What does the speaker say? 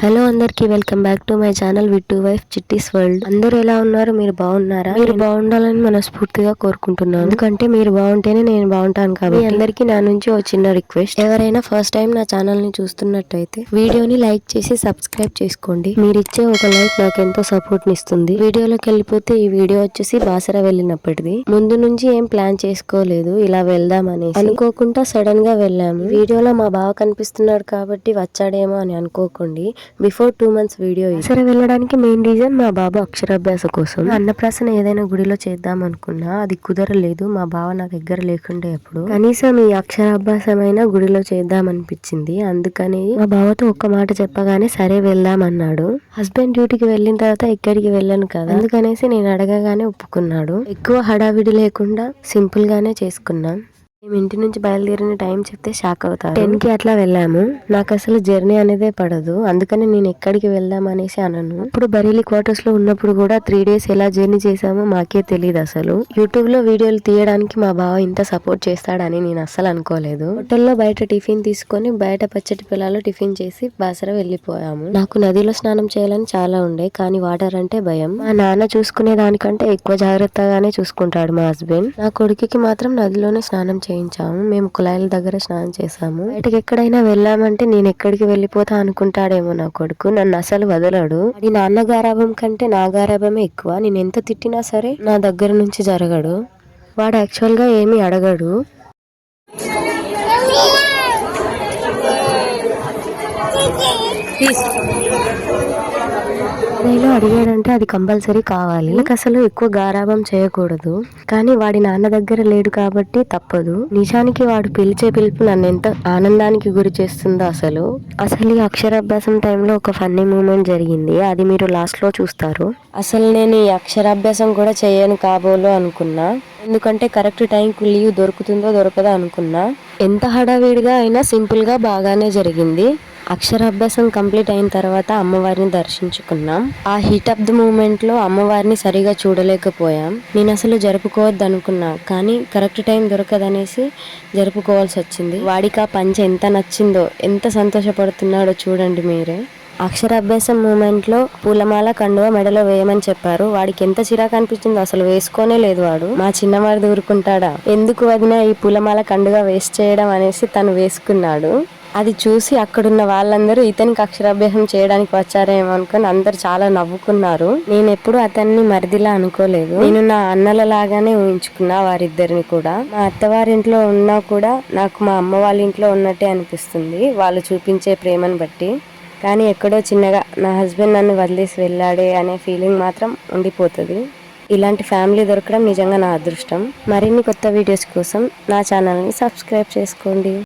Hello అందరికి welcome back to my channel with two wife Chitti's world అందరూ ఎలా ఉన్నారు? మీరు బాగున్నారా? మీరు బాగుండాలని మనస్ఫూర్తిగా కోరుకుంటున్నాను. ఎందుకంటే మీరు బాగుంటేనే నేను బాగుంటాను కాబట్టి. అందరికీ నా నుంచి ఒక చిన్న రిక్వెస్ట్ ఎవరైనా ఫస్ట్ టైం నా ఛానల్ని చూస్తున్నట్టయితే వీడియోని లైక్ చేసి సబ్స్క్రైబ్ చేసుకోండి. మీరు ఇచ్చే ఒక లైక్ నాకు ఎంతో సపోర్ట్ ఇస్తుంది. వీడియోలోకి వెళ్ళిపోతే ఈ వీడియో వచ్చేసి బాసర వెళ్ళినప్పటిది. ముందు నుంచి ఏం ప్లాన్ చేసుకోలేదు ఇలా వెళ్దామని అనుకోకుండా సడన్గా వెళ్ళాము. వీడియోలో మా బావ కనిపిస్తున్నాడు కాబట్టి వచ్చాడేమో అని అనుకోకండి. బిఫోర్ టూ మంత్స్ వీడియో సరే వెళ్ళడానికి మెయిన్ రీజన్ మా బాబు అక్షరాభ్యాస కోసం. అన్నప్రాసన ఏదైనా గుడిలో చేద్దాం అనుకున్నా అది కుదరలేదు మా బావ నా దగ్గర లేకుండే అప్పుడు కనీసం ఈ అక్షరాభ్యాసమైనా గుడిలో చేద్దాం అనిపించింది అందుకని మా బావతో ఒక్క మాట చెప్పగానే సరే వెళ్దాం అన్నాడు హస్బెండ్ డ్యూటీకి వెళ్ళిన తర్వాత ఎక్కడికి వెళ్ళను కదా? అందుకనేసి నేను అడగగానే ఒప్పుకున్నాడు. ఎక్కువ హడావిడి లేకుండా సింపుల్ గానే చేసుకున్నాం. మేము ఇంటి నుంచి బయలుదేరిన టైం చెప్తే షాక్ అవుతారు. టెన్కి అట్లా వెళ్ళాము. నాకు అసలు జర్నీ అనేదే పడదు. అందుకని నేను ఎక్కడికి వెళ్దాం అనేసి అనను. ఇప్పుడు బరేలీ క్వార్టర్స్లో ఉన్నప్పుడు కూడా త్రీ డేస్ ఎలా జర్నీ చేసామో మాకే తెలియదు అసలు. యూట్యూబ్లో వీడియోలు తీయడానికి మా బావ ఇంత సపోర్ట్ చేస్తాడని నేను అస్సలు అనుకోలేదు. హోటల్లో బయట టిఫిన్ తీసుకొని బయట పచ్చటి పొలాల్లో టిఫిన్ చేసి బాసర వెళ్ళిపోయాము. నాకు నదిలో స్నానం చేయాలని చాలా ఉండే కానీ వాటర్ అంటే భయం. మా నాన్న చూసుకునే దానికంటే ఎక్కువ జాగ్రత్తగానే చూసుకుంటాడు మా హస్బెండ్ నా కొడుకుకి మాత్రం నదిలోనే స్నానం చేయాలి. చేయించాము. మేము కుళాయిల దగ్గర స్నానం చేసాము బయటకి ఎక్కడైనా వెళ్ళామంటే నేను ఎక్కడికి వెళ్ళిపోతా అనుకుంటాడేమో నా కొడుకు. నన్ను అసలు వదలడు. అది నాన్న గారాభం కంటే నా గారాభమే ఎక్కువ. నేను ఎంత తిట్టినా సరే నా దగ్గర నుంచి జరగడు. వాడు యాక్చువల్గా ఏమీ అడగడు. నేను అడిగాడంటే అది కంపల్సరీ కావాలి. నాకు అసలు ఎక్కువ గారాభం చేయకూడదు. కానీ వాడి నాన్న దగ్గర లేడు కాబట్టి తప్పదు. నిజానికి వాడు పిలిచే పిలుపు నన్ను ఎంత ఆనందానికి గురి చేస్తుందో అసలు. అసలు ఈ అక్షరాభ్యాసం టైంలో ఒక ఫన్నీ మూమెంట్ జరిగింది. అది మీరు లాస్ట్లో చూస్తారు. అసలు నేను ఈ అక్షరాభ్యాసం కూడా చేయను కాబోలో అనుకున్నా. ఎందుకంటే కరెక్ట్ టైంకి లీవ్ దొరుకుతుందో దొరకదో అనుకున్నా. ఎంత హడావిడిగా అయినా సింపుల్గా బాగానే జరిగింది. అక్షరాభ్యాసం కంప్లీట్ అయిన తర్వాత అమ్మవారిని దర్శించుకున్నాం. ఆ హీట్ ఆఫ్ ది మూమెంట్లో అమ్మవారిని సరిగా చూడలేకపోయాం. నేను అసలు జరుపుకోవద్దు అనుకున్నా కానీ కరెక్ట్ టైం దొరకదనేసి జరుపుకోవాల్సి వచ్చింది. వాడికి ఆ పంచ ఎంత నచ్చిందో ఎంత సంతోషపడుతున్నాడో చూడండి మీరే. అక్షరాభ్యాసం మూమెంట్లో పూలమాల కండువ మెడలో వేయమని చెప్పారు. వాడికి ఎంత చిరాకు అనిపించిందో అసలు వేసుకోనే లేదు వాడు. మా చిన్నవాడు దూరుకుంటాడా? ఎందుకు వదిన ఈ పూలమాల కండుగా వేస్ట్ చేయడం అనేసి తను వేసుకున్నాడు. అది చూసి అక్కడున్న వాళ్ళందరూ ఇతనికి అక్షరాభ్యాసం చేయడానికి వచ్చారేమో అనుకుని అందరు చాలా నవ్వుకున్నారు. నేను ఎప్పుడు అతన్ని మరిదిలా అనుకోలేదు. నేను నా అన్నల లాగానే ఊహించుకున్నా వారిద్దరిని కూడా. మా అత్తవారింట్లో ఉన్నా కూడా నాకు మా అమ్మ వాళ్ళ ఇంట్లో ఉన్నట్టే అనిపిస్తుంది వాళ్ళు చూపించే ప్రేమను బట్టి. కానీ ఎక్కడో చిన్నగా నా హస్బెండ్ నన్ను వదిలేసి వెళ్ళాడే అనే ఫీలింగ్ మాత్రం ఉండిపోతుంది. ఇలాంటి ఫ్యామిలీ దొరకడం నిజంగా నా అదృష్టం. మరిన్ని కొత్త వీడియోస్ కోసం నా ఛానల్ని సబ్స్క్రైబ్ చేసుకోండి.